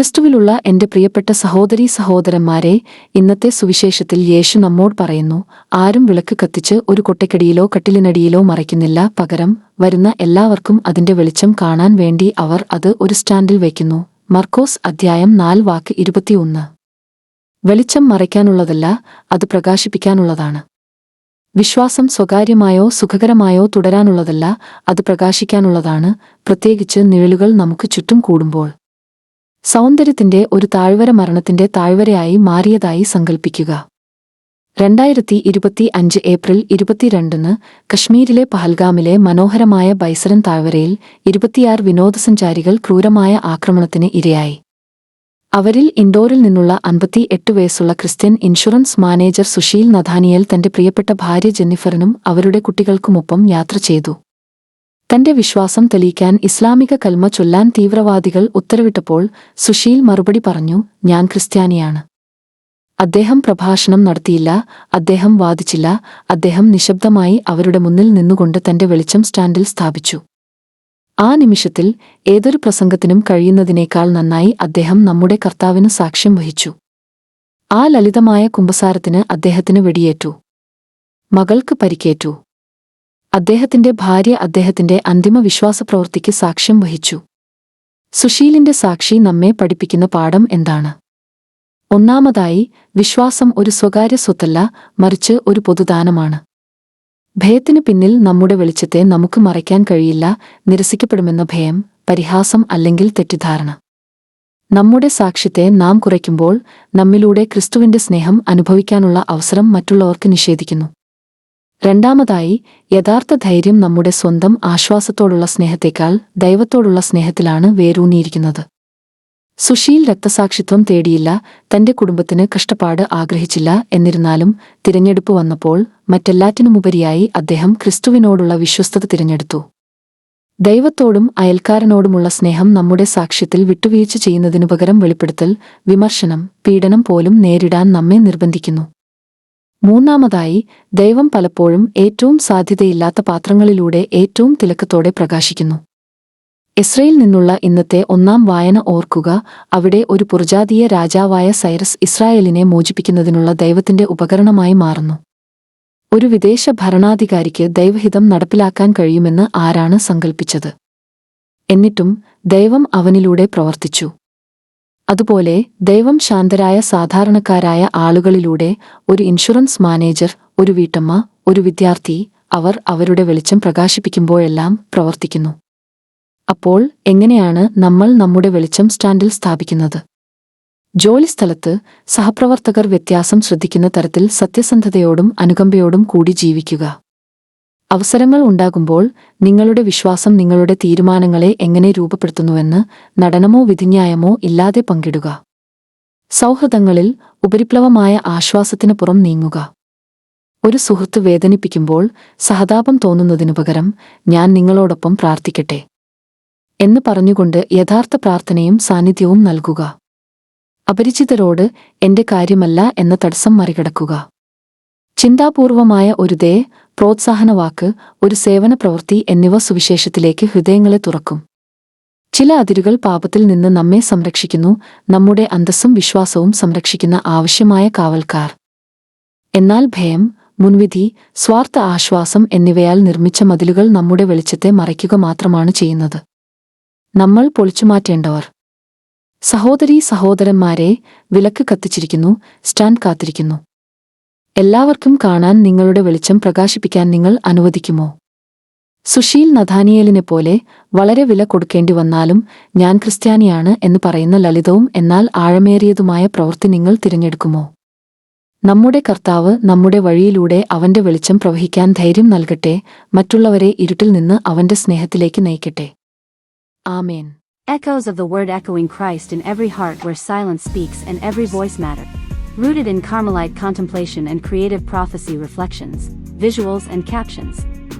ക്രിസ്തുവിലുള്ള എന്റെ പ്രിയപ്പെട്ട സഹോദരീ സഹോദരന്മാരെ ഇന്നത്തെ സുവിശേഷത്തിൽ യേശു നമ്മോട് പറയുന്നു ആരും വിളക്ക് കത്തിച്ച് ഒരു കൊട്ടക്കടിയിലോ കട്ടിലിനടിയിലോ മറയ്ക്കുന്നില്ല. പകരം വരുന്ന എല്ലാവർക്കും അതിന്റെ വെളിച്ചം കാണാൻ വേണ്ടി അവർ അത് ഒരു സ്റ്റാൻഡിൽ വയ്ക്കുന്നു. മർക്കോസ് അധ്യായം നാല് വാക്ക് ഇരുപത്തിയൊന്ന്. വെളിച്ചം മറയ്ക്കാനുള്ളതല്ല അത് പ്രകാശിപ്പിക്കാനുള്ളതാണ്. വിശ്വാസം സ്വകാര്യമായോ സുഖകരമായോ തുടരാനുള്ളതല്ല അത് പ്രകാശിക്കാനുള്ളതാണ്. പ്രത്യേകിച്ച് നിഴലുകൾ നമുക്ക് ചുറ്റും കൂടുമ്പോൾ. സൗന്ദര്യത്തിന്റെ ഒരു താഴ്വര മരണത്തിന്റെ താഴ്വരയായി മാറിയതായി സങ്കൽപ്പിക്കുക. രണ്ടായിരത്തി ഇരുപത്തി അഞ്ച് ഏപ്രിൽ ഇരുപത്തിരണ്ടിന് കശ്മീരിലെ പഹൽഗാമിലെ മനോഹരമായ ബൈസരൻ താഴ്വരയിൽ ഇരുപത്തിയാറ് വിനോദസഞ്ചാരികൾ ക്രൂരമായ ആക്രമണത്തിന് ഇരയായി. അവരിൽ ഇൻഡോറിൽ നിന്നുള്ള അൻപത്തി എട്ട് വയസ്സുള്ള Christian insurance manager Sushil Nathaniel തന്റെ പ്രിയപ്പെട്ട ഭാര്യ ജെന്നിഫറിനും അവരുടെ കുട്ടികൾക്കുമൊപ്പം യാത്ര ചെയ്തു. തന്റെ വിശ്വാസം തെളിയിക്കാൻ ഇസ്ലാമിക കൽമ ചൊല്ലാൻ തീവ്രവാദികൾ ഉത്തരവിട്ടപ്പോൾ സുശീൽ മറുപടി പറഞ്ഞു ഞാൻ ക്രിസ്ത്യാനിയാണ്. അദ്ദേഹം പ്രഭാഷണം നടത്തിയില്ല അദ്ദേഹം വാദിച്ചില്ല അദ്ദേഹം നിശബ്ദമായി അവരുടെ മുന്നിൽ നിന്നുകൊണ്ട് തന്റെ വെളിച്ചം സ്റ്റാൻഡിൽ സ്ഥാപിച്ചു. ആ നിമിഷത്തിൽ ഏതൊരു പ്രസംഗത്തിനും കഴിയുന്നതിനേക്കാൾ നന്നായി അദ്ദേഹം നമ്മുടെ കർത്താവിന് സാക്ഷ്യം വഹിച്ചു. ആ ലളിതമായ കുമ്പസാരത്തിന് അദ്ദേഹത്തിന് വെടിയേറ്റു. മകൾക്ക് പരിക്കേറ്റു. അദ്ദേഹത്തിന്റെ ഭാര്യ അദ്ദേഹത്തിന്റെ അന്തിമ വിശ്വാസപ്രവൃത്തിക്ക് സാക്ഷ്യം വഹിച്ചു. സുശീലിന്റെ സാക്ഷി നമ്മെ പഠിപ്പിക്കുന്ന പാഠം എന്താണ്? ഒന്നാമതായി വിശ്വാസം ഒരു സ്വകാര്യ സ്വത്തല്ല മറിച്ച് ഒരു പൊതുദാനമാണ്. ഭയത്തിനു പിന്നിൽ നമ്മുടെ വെളിച്ചത്തെ നമുക്ക് മറയ്ക്കാൻ കഴിയില്ല നിരസിക്കപ്പെടുമെന്ന ഭയം പരിഹാസം അല്ലെങ്കിൽ തെറ്റിദ്ധാരണ. നമ്മുടെ സാക്ഷ്യത്തെ നാം കുറയ്ക്കുമ്പോൾ നമ്മിലൂടെ ക്രിസ്തുവിന്റെ സ്നേഹം അനുഭവിക്കാനുള്ള അവസരം മറ്റുള്ളവർക്ക് നിഷേധിക്കുന്നു. രണ്ടാമതായി യഥാർത്ഥ ധൈര്യം നമ്മുടെ സ്വന്തം ആശ്വാസത്തോടുള്ള സ്നേഹത്തേക്കാൾ ദൈവത്തോടുള്ള സ്നേഹത്തിലാണ് വേരൂന്നിയിരിക്കുന്നത്. സുശീൽ രക്തസാക്ഷിത്വം തേടിയില്ല തന്റെ കുടുംബത്തിന് കഷ്ടപ്പാട് ആഗ്രഹിച്ചില്ല എന്നിരുന്നാലും തിരഞ്ഞെടുപ്പ് വന്നപ്പോൾ മറ്റെല്ലാറ്റിനുമുപരിയായി അദ്ദേഹം ക്രിസ്തുവിനോടുള്ള വിശ്വസ്തത തിരഞ്ഞെടുത്തു. ദൈവത്തോടും അയൽക്കാരനോടുമുള്ള സ്നേഹം നമ്മുടെ സാക്ഷ്യത്തിൽ വിട്ടുവീഴ്ച ചെയ്യുന്നതിനു പകരം വെളിപ്പെടുത്തൽ വിമർശനം പീഡനം പോലും നേരിടാൻ നമ്മെ നിർബന്ധിക്കുന്നു. മൂന്നാമതായി ദൈവം പലപ്പോഴും ഏറ്റവും സാധ്യതയില്ലാത്ത പാത്രങ്ങളിലൂടെ ഏറ്റവും തിലക്കത്തോടെ പ്രകാശിക്കുന്നു. ഇസ്രയേൽ നിന്നുള്ള ഇന്നത്തെ ഒന്നാം വായന ഓർക്കുക അവിടെ ഒരു പുറജാതീയ രാജാവായ സൈറസ് ഇസ്രായേലിനെ മോചിപ്പിക്കുന്നതിനുള്ള ദൈവത്തിന്റെ ഉപകരണമായി മാറുന്നു. ഒരു വിദേശ ഭരണാധികാരിക്ക് ദൈവഹിതം നടപ്പിലാക്കാൻ കഴിയുമെന്ന് ആരാണ് സങ്കൽപ്പിച്ചത്? എന്നിട്ടും ദൈവം അവനിലൂടെ പ്രവർത്തിച്ചു. അതുപോലെ ദൈവം ശാന്തരായ സാധാരണക്കാരായ ആളുകളിലൂടെ ഒരു ഇൻഷുറൻസ് മാനേജർ ഒരു വീട്ടമ്മ ഒരു വിദ്യാർത്ഥി അവർ അവരുടെ വെളിച്ചം പ്രകാശിപ്പിക്കുമ്പോഴെല്ലാം പ്രവർത്തിക്കുന്നു. അപ്പോൾ എങ്ങനെയാണ് നമ്മൾ നമ്മുടെ വെളിച്ചം സ്റ്റാൻഡിൽ സ്ഥാപിക്കുന്നത്? ജോലിസ്ഥലത്ത് സഹപ്രവർത്തകർ വ്യത്യാസം ശ്രദ്ധിക്കുന്ന തരത്തിൽ സത്യസന്ധതയോടും അനുകമ്പയോടും കൂടി ജീവിക്കുക. അവസരങ്ങൾ ഉണ്ടാകുമ്പോൾ നിങ്ങളുടെ വിശ്വാസം നിങ്ങളുടെ തീരുമാനങ്ങളെ എങ്ങനെ രൂപപ്പെടുത്തുന്നുവെന്ന് നടനമോ വിധിന്യായമോ ഇല്ലാതെ പങ്കിടുക. സൗഹൃദങ്ങളിൽ ഉപരിപ്ലവമായ ആശ്വാസത്തിനു പുറം നീങ്ങുക. ഒരു സുഹൃത്ത് വേദനിപ്പിക്കുമ്പോൾ സഹതാപം തോന്നുന്നതിനു പകരം ഞാൻ നിങ്ങളോടൊപ്പം പ്രാർത്ഥിക്കട്ടെ എന്ന് പറഞ്ഞുകൊണ്ട് യഥാർത്ഥ പ്രാർത്ഥനയും സാന്നിധ്യവും നൽകുക. അപരിചിതരോട് എന്റെ കാര്യമല്ല എന്ന തടസ്സം മറികടക്കുക. ചിന്താപൂർവമായ ഒരു ദേ പ്രോത്സാഹനവാക്ക് ഒരു സേവന പ്രവൃത്തി എന്നിവ സുവിശേഷത്തിലേക്ക് ഹൃദയങ്ങളെ തുറക്കും. ചില അതിരുകൾ പാപത്തിൽ നിന്ന് നമ്മെ സംരക്ഷിക്കുന്നു നമ്മുടെ അന്തസ്സും വിശ്വാസവും സംരക്ഷിക്കുന്ന ആവശ്യമായ കാവൽക്കാർ. എന്നാൽ ഭയം മുൻവിധി സ്വാർത്ഥ ആശ്വാസം എന്നിവയാൽ നിർമ്മിച്ച മതിലുകൾ നമ്മുടെ വെളിച്ചത്തെ മറയ്ക്കുക മാത്രമാണ് ചെയ്യുന്നത്. നമ്മൾ പൊളിച്ചുമാറ്റേണ്ടവർ സഹോദരീ സഹോദരന്മാരെ വിലക്ക് കത്തിച്ചിരിക്കുന്നു സ്റ്റാൻഡ് കാത്തിരിക്കുന്നു. എല്ലാവർക്കും കാണാൻ നിങ്ങളുടെ വെളിച്ചം പ്രകാശിപ്പിക്കാൻ നിങ്ങൾ അനുവദിക്കുമോ? സുശീൽ നഥാനിയേലിനെപ്പോലെ വളരെ വില കൊടുക്കേണ്ടി വന്നാലും ഞാൻ ക്രിസ്ത്യാനിയാണ് എന്ന് പറയുന്ന ലളിതവും എന്നാൽ ആഴമേറിയതുമായ പ്രവൃത്തി നിങ്ങൾ തിരഞ്ഞെടുക്കുമോ? നമ്മുടെ കർത്താവ് നമ്മുടെ വഴിയിലൂടെ അവന്റെ വെളിച്ചം പ്രവഹിക്കാൻ ധൈര്യം നൽകട്ടെ മറ്റുള്ളവരെ ഇരുട്ടിൽ നിന്ന് അവന്റെ സ്നേഹത്തിലേക്ക് നയിക്കട്ടെ. ആമേൻ. Echoes of the word echoing Christ in every heart where silence speaks and every voice matter. Rooted in Carmelite contemplation and creative prophecy reflections, visuals and captions.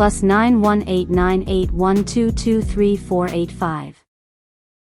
plus 918981223485.